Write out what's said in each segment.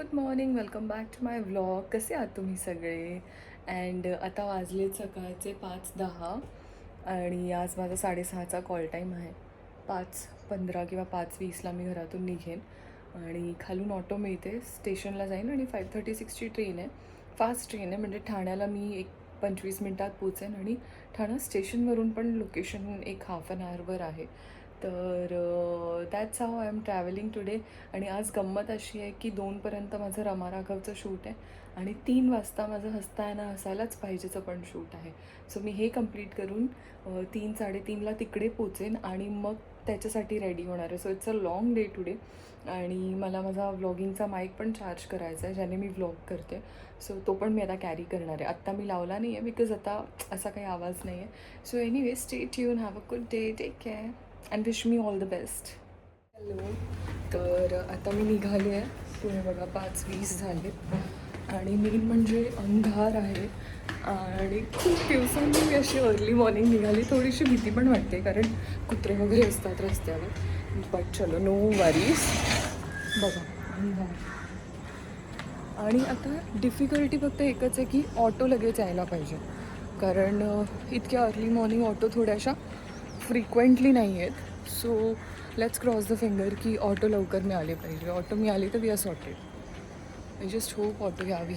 Good morning. Welcome back to my vlog. कसे आहात तुम्ही सगळे? अँड आता वाजले सकाळचे पाच दहा आणि आज माझा साडेसहाचा कॉल टाईम आहे. पाच पंधरा किंवा पाच वीसला मी घरातून निघेन आणि खालून ऑटो मिळते. स्टेशनला जाईन आणि फाईव्ह थर्टी सिक्सची ट्रेन आहे. फास्ट ट्रेन आहे म्हणजे ठाण्याला मी एक पंचवीस मिनटात पोचेन आणि ठाणा स्टेशनवरून पण लोकेशन एक हाफ अन आवरवर आहे. तर that's how I am travelling today आणि आज गंमत अशी आहे की दोनपर्यंत माझं रमाराघवचं शूट आहे आणि तीन वाजता माझं हसता आहे ना हसायलाच पाहिजेचं पण शूट आहे. सो मी हे कंप्लीट करून तीन साडेतीनला तिकडे पोचेन आणि मग त्याच्यासाठी रेडी होणार आहे. So it's a long day today आणि मला माझा व्लॉगिंगचा माईक पण चार्ज करायचा आहे ज्याने मी व्लॉग करते. सो तो पण मी आता कॅरी करणार आहे. आत्ता मी लावला नाही आहे बिकॉज आता असा काही आवाज नाही आहे. So anyway stay tuned have a good day take care and wish me all the best hello. तर आता मी निघाले आहे. पुणे बघा पाच वीस झाले. आणि मेन म्हणजे अंधार आहे. आणि खूप दिवसांनी मी अशी अर्ली मॉर्निंग निघाली. थोडीशी भीती पण वाटते कारण कुत्रे वगैरे असतात रस्त्यावर. बट चलो नो वरीज बघा अंधार. आणि आता डिफिकल्टी फक्त एकच आहे की ऑटो लगेच यायला पाहिजे. कारण इतक्या अर्ली मॉर्निंग ऑटो थोड्याशा फ्रिक्वेंटली नाही आहेत so let's cross the finger की ऑटो लवकर मिळाले पाहिजे ऑटो मिळाली तर we are sorted I just hope auto घ्यावी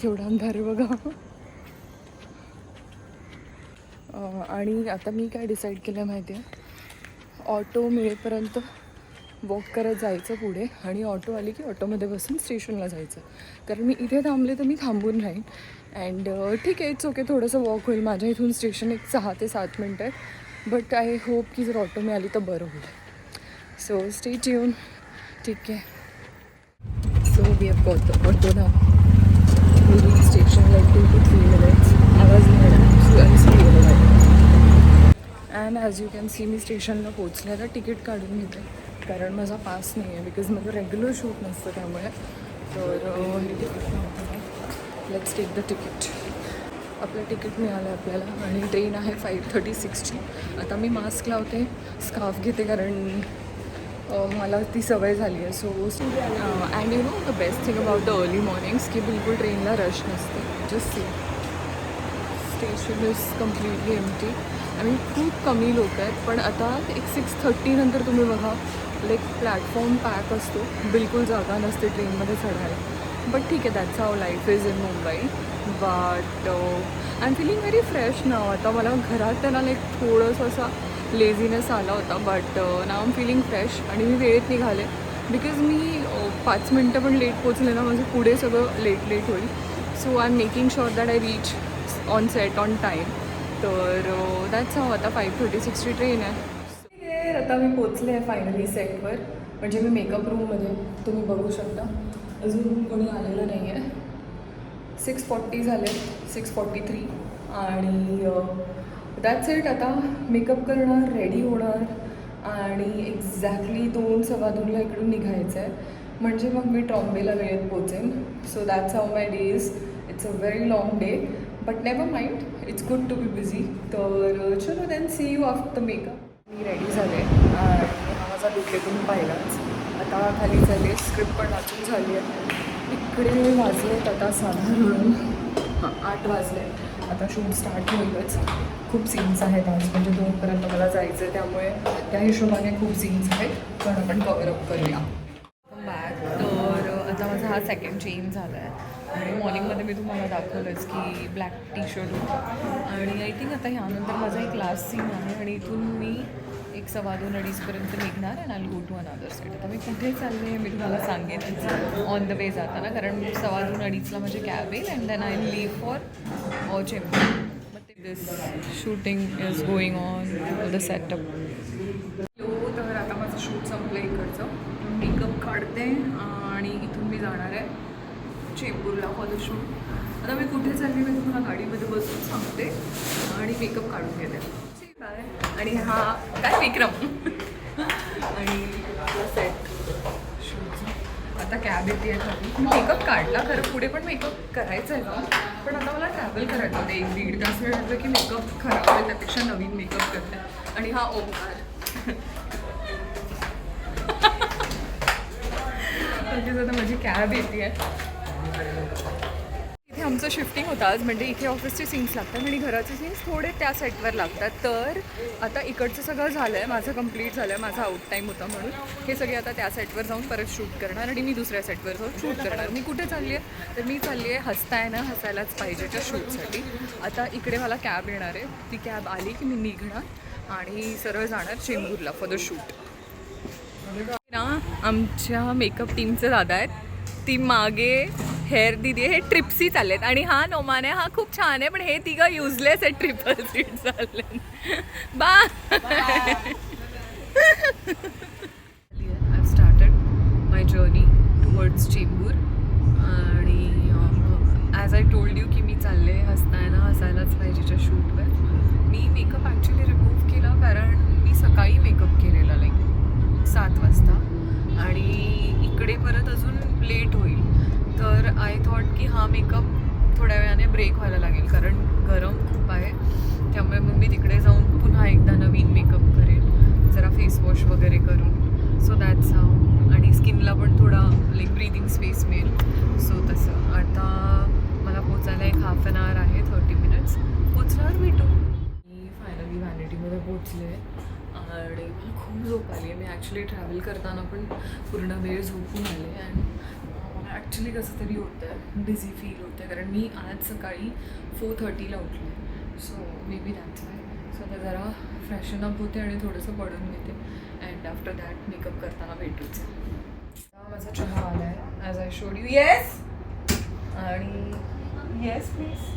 केवढा अंधार बघा आणि आता मी काय डिसाईड केलं माहिती आहे ऑटो मिळेपर्यंत वॉक करत जायचं पुढे. आणि ऑटो आली की ऑटोमध्ये बसून स्टेशनला जायचं. कारण मी इथे थांबले तर मी थांबून राहीन. अँड uh, ठीक आहे इट्स ओके थोडंसं वॉक होईल. माझ्या इथून स्टेशन एक सहा ते सात मिनटं आहे बट आय होप की जर ऑटो मिळाली तर बरं होईल. सो स्टे येऊन ठीक आहे. So we have got auto ना station like two two three minutes आवाज and as you can see मी स्टेशनला पोचले आता तिकीट काढून घेते. कारण माझा पास नाही आहे बिकॉज माझं रेग्युलर शूट नसतं त्यामुळे. तर uh, let's take the ticket आपलं तिकीट मिळालं आहे आपल्याला आणि ट्रेन आहे फाईव्ह थर्टी सिक्सची आता मी मास्क लावते स्कार्फ घेते कारण मला ती सवय झाली आहे. So and you know the best thing about the early mornings की बिलकुल ट्रेनला रश नसते. Just see station is completely empty आणि खूप कमी लोक आहेत पण आता एक सिक्स थर्टीनंतर तुम्ही बघा लाईक प्लॅटफॉर्म पॅक असतो बिलकुल जागा नसते ट्रेनमध्ये चढायला. बट ठीक आहे that's how life is in Mumbai but I am feeling very fresh now आता मला घरात त्यांना लाईक थोडंसं असा लेझीनेस आला होता. But now am feeling fresh आणि मी वेळेत निघाले. बिकॉज मी uh, पाच मिनटं पण लेट पोचले ना माझं पुढे सगळं लेट लेट होईल. So I am making sure that I reach on set on time तर uh, दॅट्स हाव आता फाईव्ह थर्टी सिक्सची ट्रेन आहे. आता मी पोचले आहे फायनली सेटवर म्हणजे मी मेकअप रूममध्ये तुम्ही बघू शकता. अजून कोणी आलेलं नाही आहे सिक्स फॉर्टी झाले सिक्स फॉर्टी थ्री आणि दॅट्स इट आता मेकअप करणार रेडी होणार आणि एक्झॅक्टली दोन सव्वा दोनला इकडून निघायचं आहे म्हणजे मग मी ट्रॉम्बेला वेळेत पोचेन. So that's how my days it's a very long day but never mind it's good to be busy तर चलो then see you after makeup me ready झाले. आणि हा माझा लुक तुम्ही पाहिलाच. खाली झाली स्क्रिप्ट पण वाचून झाली आहे. इकडे वाजलेत आता साधारण हां आठ वाजले आता शूट स्टार्ट होईलच. खूप सीन्स आहेत आज म्हणजे दोनपर्यंत मला जायचं आहे त्यामुळे त्या हिशोबाने खूप सीन्स आहेत पण आपण कवरअप करूया. बॅक तर आता माझा हा सेकंड चेंज झाला आहे आणि मॉर्निंगमध्ये मी तुम्हाला दाखवलंच की ब्लॅक टी शर्ट होतं. आणि आय थिंक आता ह्यानंतर माझा एक लास्ट सीन आहे आणि इथून मी एक सव्वा दोन अडीचपर्यंत निघणार अँड आल गो टू अनादर साईड आता मी कुठे चालले हे मी तुम्हाला सांगेन ऑन द वे जाताना कारण सव्वा दोन अडीचला माझी कॅब येईल and then I leave for Chembur this shooting is going on the setup hello तर आता माझं शूट संपलं इकडचं. मेकअप काढते आणि इथून मी जाणार आहे चेंबूरला फॉर द शूट आता मी कुठे चालली मी तुम्हाला गाडीमध्ये बसून सांगते आणि मेकअप काढून घेते. ठीक आहे. आणि हा काय विक्रम? आणि सेट आता कॅब येते आहे मेकअप काढला खरं पुढे पण मेकअप करायचं आहे का पण आता मला ट्रॅव्हल करायचं होतं. एक दीड तास वेळ वाटलं की मेकअप खराब आहे त्यापेक्षा नवीन मेकअप करते. आणि हा ओंकार आता माझी कॅब येते. आहे आमचं शिफ्टिंग होतं आज. म्हणजे इथे ऑफिसचे सीन्स लागतात आणि घराचे सीन्स थोडे त्या सेटवर लागतात. तर आता इकडचं सगळं झालं आहे माझं कंप्लीट झालं आहे माझा आउट टाईम होता म्हणून. हे सगळे आता त्या सेटवर जाऊन परत शूट करणार आणि मी दुसऱ्या सेटवर जाऊन शूट करणार. मी कुठे चालली आहे? तर मी चालली आहे हसताय ना हसायलाच पाहिजेच्या शूटसाठी आता इकडे मला कॅब येणार आहे. ती कॅब आली की मी निघणार आणि सरळ जाणार चेंबूरला फॉर द शूट ना आमच्या मेकअप टीमचे दादा आहेत. ती मागे हेअर दिदी हे ट्रिप्सी चाललेत. आणि हा नोमाने हा खूप छान आहे पण हे तिघं युजलेस आहे ट्रिपल सीट चालले बा I started my journey towards Chembur आणि ॲज आय टोल्ड यू की मी चालले हसताय ना हसायलाच पाहिजेच्या शूटवर. मी मेकअप ॲक्च्युली रिमूव्ह केला कारण मी सकाळी मेकअप केलेला लाईक सात वाजता. आणि इकडे परत अजून लेट होईल. तर आय थॉट की हा मेकअप थोड्या वेळाने ब्रेक व्हायला लागेल. कारण गरम खूप आहे. त्यामुळे मग मी तिकडे जाऊन पुन्हा एकदा नवीन मेकअप करेन. जरा फेस वॉश वगैरे करून. सो दॅट्स हाव आणि स्किनला पण थोडा लाईक ब्रीदिंग स्पेस मिळेल. सो तसं. आता मला पोचायला एक हाफ अन आवर आहे थर्टी मिनिट्स पोचल्यावर भेटू. मी फायनली व्हॅनिटीमध्ये पोचले. आणि मला खूप झोप आली आहे. मी ॲक्च्युली ट्रॅव्हल करताना पण पूर्ण वेळ झोपून आले. आणि ॲक्च्युली कसं तरी होतं आहे बिझी फील होतं. आहे कारण मी आज सकाळी फोर थर्टीला उठले. So maybe that's why so आता जरा फ्रेशन अप होते आणि थोडंसं पडून घेते. अँड आफ्टर दॅट मेकअप करताना भेटूच. माझा चहा आला आहे as I showed you yes आणि येस प्लीज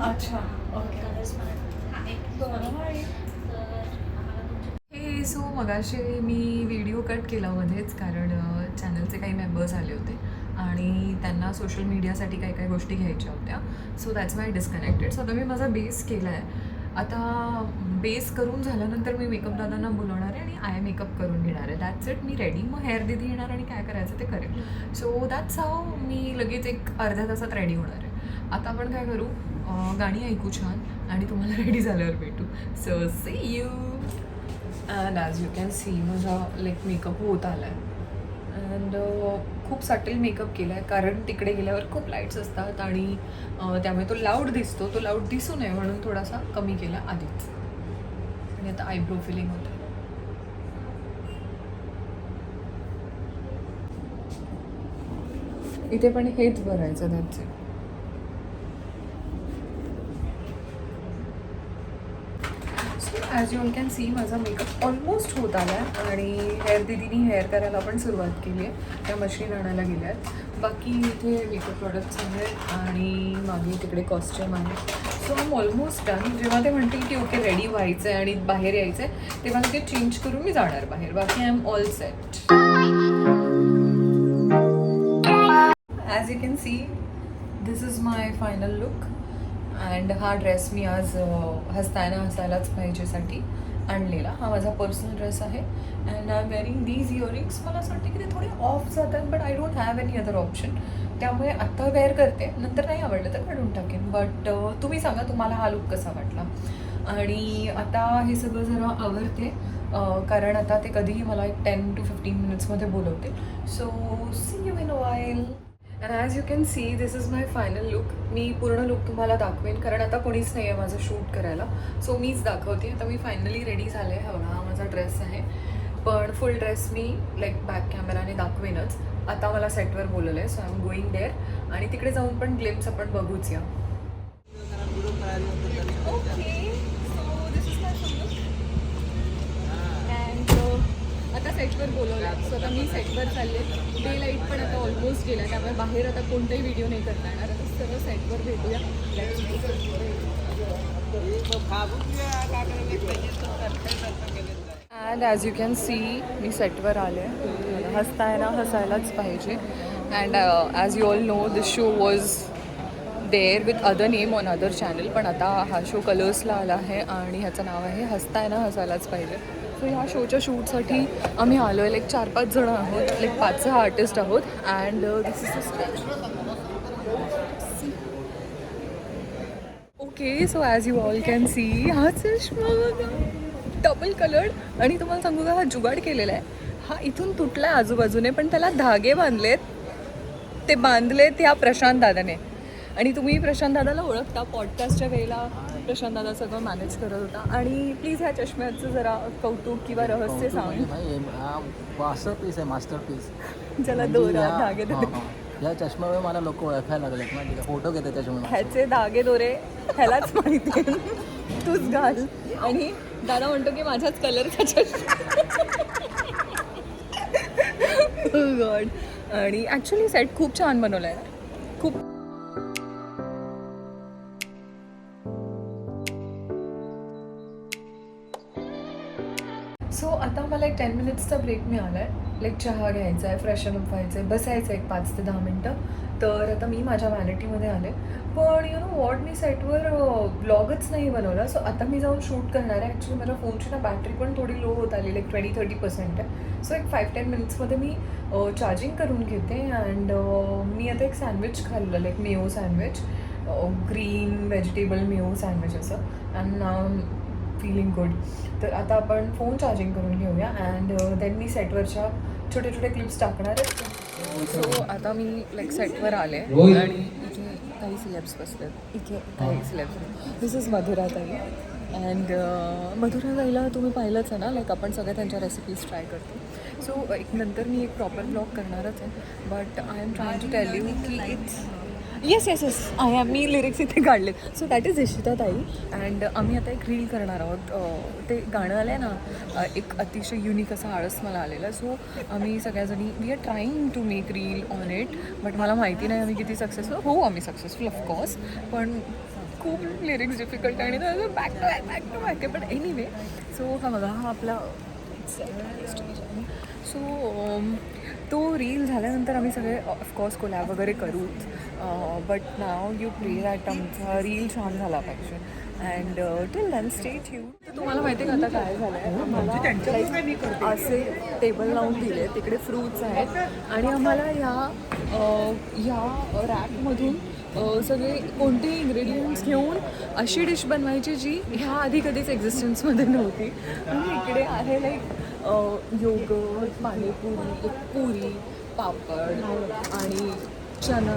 अच्छा. ओके सो मगाशी मी व्हिडिओ कट केला मध्येच कारण चॅनलचे काही मेंबर्स आले होते आणि त्यांना सोशल मीडियासाठी काही काही गोष्टी घ्यायच्या होत्या. So that's my disconnected so आता मी माझा बेस केला आहे आता बेस करून झाल्यानंतर मी मेकअप दादांना बोलवणार आहे आणि आय मेकअप करून घेणार आहे. दॅट्स इट मी रेडी मग हेअर दिदी येणार आणि काय करायचं ते करेल. सो दॅट्स हाव मी लगेच एक अर्ध्या तासात रेडी होणार आहे. आता आपण काय करू? गाणी ऐकू छान आणि तुम्हाला रेडी झाल्यावर भेटू. So see you and as you can see माझा लाईक मेकअप होत आला आहे अँड खूप सटल मेकअप केला आहे कारण तिकडे गेल्यावर खूप लाईट्स असतात आणि त्यामुळे तो लाऊड दिसतो. तो लाऊड दिसू नये म्हणून थोडासा कमी केला आधीच. आणि आता आयब्रो फिलिंग होतं इथे पण हेच भरायचं त्याचे it so as you all can see माझा मेकअप ऑलमोस्ट होत आला आहे आणि हेअर दिदीनी हेअर करायला पण सुरुवात केली आहे त्या मशीन आणायला गेल्या आहेत बाकी इथे मेकअप प्रॉडक्ट्स आहेत आणि मागे तिकडे कॉस्ट्युम आहे. सो आम ऑलमोस्ट डन जेव्हा ते म्हणतील की ओके रेडी व्हायचं आहे आणि बाहेर यायचं आहे तेव्हा ते चेंज करून मी जाणार बाहेर. बाकी I am all set as you can see this is my final look and हा ड्रेस मी आज अह, हसताना हसायलाच पाहिजेसाठी आणलेला. हा माझा पर्सनल ड्रेस आहे. And I am wearing these earrings मला असं वाटतं की ते थोडे ऑफ जातात but I don't have any other option त्यामुळे आत्ता वेअर करते. नंतर नाही आवडलं तर काढून टाकेन. बट तुम्ही सांगा तुम्हाला हा लुक कसा वाटला? आणि आता हे सगळं जरा आवडते कारण आता ते कधीही मला एक टेन टू फिफ्टीन मिनिट्समध्ये बोलवते so see you in while and as you can see this is my final look मी पूर्ण लुक तुम्हाला दाखवेन कारण आता कोणीच नाही आहे माझं शूट करायला. सो मीच दाखवते. आता मी फायनली रेडी झाले आहे. हा माझा ड्रेस आहे. पण फुल ड्रेस मी लाईक बॅक कॅमेराने दाखवेनच. आता मला सेटवर बोलवलं आहे so I am going there आणि तिकडे जाऊन पण ग्लिम्स आपण बघूच या. Okay so this is my full look and आता सेटवर बोलवलं सो आता मी सेटवर चालले. डे लाइट पण आता ऑलमोस्ट गेला. त्यामुळे बाहेर आता कोणताही व्हिडिओ नाही करता येणार. आता सर्व सेटवर भेटूया. And as you can see मी सेटवर आले. हसताय ना हसायलाच पाहिजे. And as you all know this show was there with other name on other channel पण आता हा शो कलर्सला आला आहे आणि ह्याचं नाव आहे हसताय ना हसायलाच पाहिजे. सो ह्या शोच्या शूटसाठी आम्ही आलो आहे लाईक चार पाच जण आहोत लाईक पाच सहा आर्टिस्ट आहोत. And this is stage okay so as you all can see हा चष्मा बघा. डबल कलर्ड आणि तुम्हाला सांगू का हा जुगाड केलेला आहे. हा इथून तुटलाय आजूबाजूने पण त्याला धागे बांधलेत. ते बांधलेत ह्या प्रशांत दादाने. आणि तुम्ही प्रशांत दादाला ओळखता पॉडकास्टच्या वेळेला प्रशांत दादा सगळं मॅनेज करत होता. आणि प्लीज ह्या चष्म्याचं जरा कौतुक किंवा रहस्य सांग. मास्टर पीस आहे मास्टर पीस ज्याला दोरा धागे या चष्म्यामुळे मला लोक ओळखायला लागलेत ना तिथे फोटो घेते त्याच्यामुळे. ह्याचे धागे दोरे ह्यालाच माहिती आहे. तूच घाल. आणि दादा म्हणतो की माझ्याच कलरचा गॉड आणि ॲक्च्युली सेट खूप छान बनवला आहे खूप मला एक टेन मिनिट्सचा ब्रेक मिळाला आहे लाईक चहा घ्यायचा आहे फ्रेशन अप व्हायचं आहे बसायचं आहे एक पाच ते दहा मिनटं. तर आता मी माझ्या व्हॅनिटीमध्ये आले. पण यु नो वॉट मी सेटवर ब्लॉगच नाही बनवला. सो आता मी जाऊन शूट करणार आहे. ॲक्च्युली माझ्या फोनची ना बॅटरी पण थोडी लो होत आली लाईक ट्वेंटी थर्टी पर्सेंट आहे. सो एक फाईव्ह टेन मिनिट्समध्ये मी चार्जिंग करून घेते. अँड मी आता एक सँडविच खाल्लं like mayo sandwich green vegetable mayo sandwich असं. अँड फिलिंग गुड तर आता आपण फोन चार्जिंग करून घेऊया. अँड देन मी सेटवरच्या छोटे छोटे क्लिप्स टाकणार आहे. सो आता मी लाईक सेटवर आले. आणि इथे काही सिलेब्स बसलेत. इथे काही सिलेब्स दिस इज मधुरा ताई. अँड मधुरा ताईला तुम्ही पाहिलंच आहे ना? लाईक आपण सगळ्या त्यांच्या रेसिपीज ट्राय करतो. सो एक नंतर मी एक प्रॉपर ब्लॉग करणारच आहे. But I am try to tell you की it's yes yes yes I I me lyrics इथे काढले सो दॅट इज इशिता ताई. अँड आम्ही आता एक रील करणार आहोत. ते गाणं आलं आहे ना एक अतिशय युनिक असा आळस मला आलेला. सो आम्ही सगळ्याजणी we are trying to make reel on it but मला माहिती नाही आम्ही किती सक्सेसफुल हो आम्ही सक्सेसफुल ऑफकोर्स पण खूप लिरिक्स डिफिकल्ट आणि back to back back to back आहे. पण एनिवे सो हा बघा हा आपला सो um, तो रील झाल्यानंतर आम्ही सगळे ऑफकोर्स कोलॅब वगैरे करू. But now you play that आमचा रील छान झाला पाहिजे. And till then state you तुम्हाला माहिती आहे का आता काय झालं आहे आम्हाला like असे टेबल लावून दिले तिकडे फ्रूट्स आहेत. आणि आम्हाला ह्या ह्या रॅकमधून सगळे कोणतेही इन्ग्रेडियंट्स घेऊन अशी डिश बनवायची जी ह्या आधी कधीच एक्झिस्टन्समध्ये नव्हती. आणि इकडे आहे लाईक योगर्ट पाणीपुरी पुरी पापड आणि चना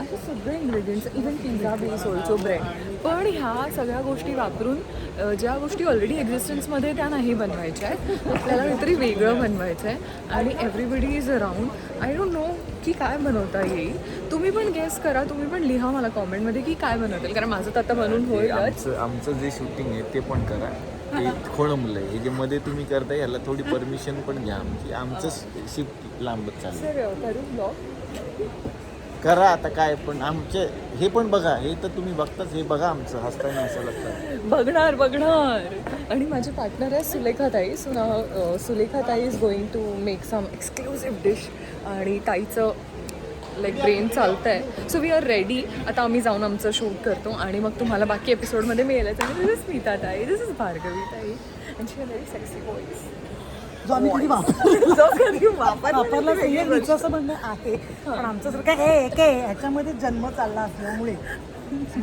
असे सगळे ingredients even pizza base also bread पण ह्या सगळ्या गोष्टी वापरून ज्या गोष्टी ऑलरेडी एक्झिस्टन्समध्ये त्या नाही बनवायच्या आहेत आपल्याला काहीतरी वेगळं बनवायचं आहे आणि everybody is around I don't know की काय बनवता येईल. तुम्ही पण गेस करा तुम्ही पण लिहा मला कॉमेंटमध्ये की काय बनवता कारण माझं तर आता बनवून होईलच. आमचं जे शूटिंग आहे ते पण करा. खोळंबलं आहे. हे जे मध्ये तुम्ही करताय ह्याला थोडी परमिशन पण घ्या आमची. आमचं शिफ्ट लांबत चाललं सर करू ब्लॉग करा आता काय पण आमचे हे पण बघा हे तर तुम्ही बघताच हे बघा आमचं हसताना असं लागतं बघणार बघणार. आणि माझे पार्टनर आहे सुलेखा ताई सो ना सुलेखा ताई is going to make some exclusive dish आणि ताईचं लाईक ब्रेन चालतं आहे सो वी आर रेडी आता आम्ही जाऊन आमचं शूट करतो. आणि मग तुम्हाला बाकी एपिसोडमध्ये मिळेलच. आणि दिस इज स्मिता ताई. दिस इज भार्गवी ताई. And she very sexy voice जो आम्ही कधी वापरला नाहीये तिचं असं म्हणणं आहे. पण आमचं जर काय हे एक आहे ह्याच्यामध्ये जन्म चालला असल्यामुळे.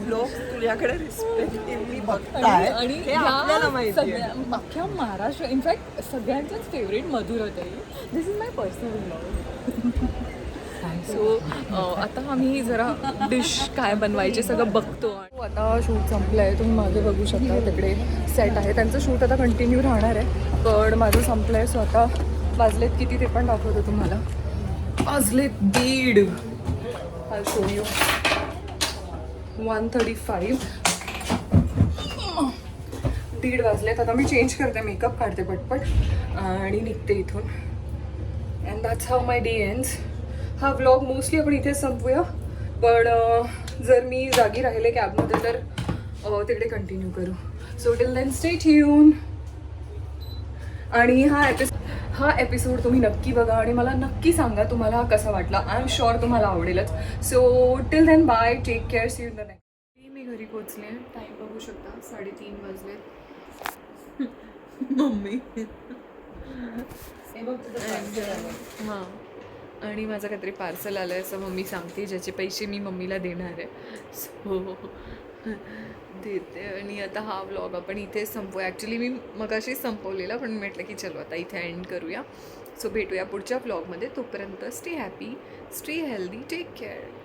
लोक तुझ्याकडे रिस्पेक्टिव्हली बघतात काय? आणि हे आपल्याला माहिती आहे. सगळ्या अख्ख्या महाराष्ट्र इनफॅक्ट सगळ्यांचंच favourite Madhurtai this is my personal blog so आता आम्ही जरा डिश काय बनवायचे सगळं बघतो आणि आता शूट संपलं आहे तुम्ही मागे बघू शकता तिकडे सेट आहे. त्यांचं शूट आता कंटिन्यू राहणार आहे. पण माझं संपलं आहे स्वतः वाजलेत किती ते पण दाखवतो तुम्हाला. वाजलेत दीड. I show you one thirty five दीड वाजलेत. आता मी चेंज करते मेकअप काढते पटपट आणि निघते इथून. And that's how my day ends हा व्लॉग मोस्टली आपण इथेच संपूया पण जर मी जागी राहिले कॅबमध्ये तर तिकडे कंटिन्यू करू. So till then stay tune आणि हा एपिसोड हा एपिसोड तुम्ही नक्की बघा आणि मला नक्की सांगा तुम्हाला हा कसा वाटला. आय एम शुअर तुम्हाला आवडेलच. So till then bye take care see you the next मी घरी पोचले टाईम बघू शकता. साडेतीन वाजले. मम्मी. हां आणि माझं काहीतरी पार्सल आलं आहे असं मम्मी सांगते ज्याचे पैसे मी मम्मीला देणार आहे. सो देते आणि आता हा व्लॉग आपण इथे संपू ॲक्च्युली मी मगाशी संपवलेला पण म्हटलं की चलो आता इथे एंड करूया. सो भेटूया पुढच्या ब्लॉगमध्ये तोपर्यंत stay happy stay healthy take care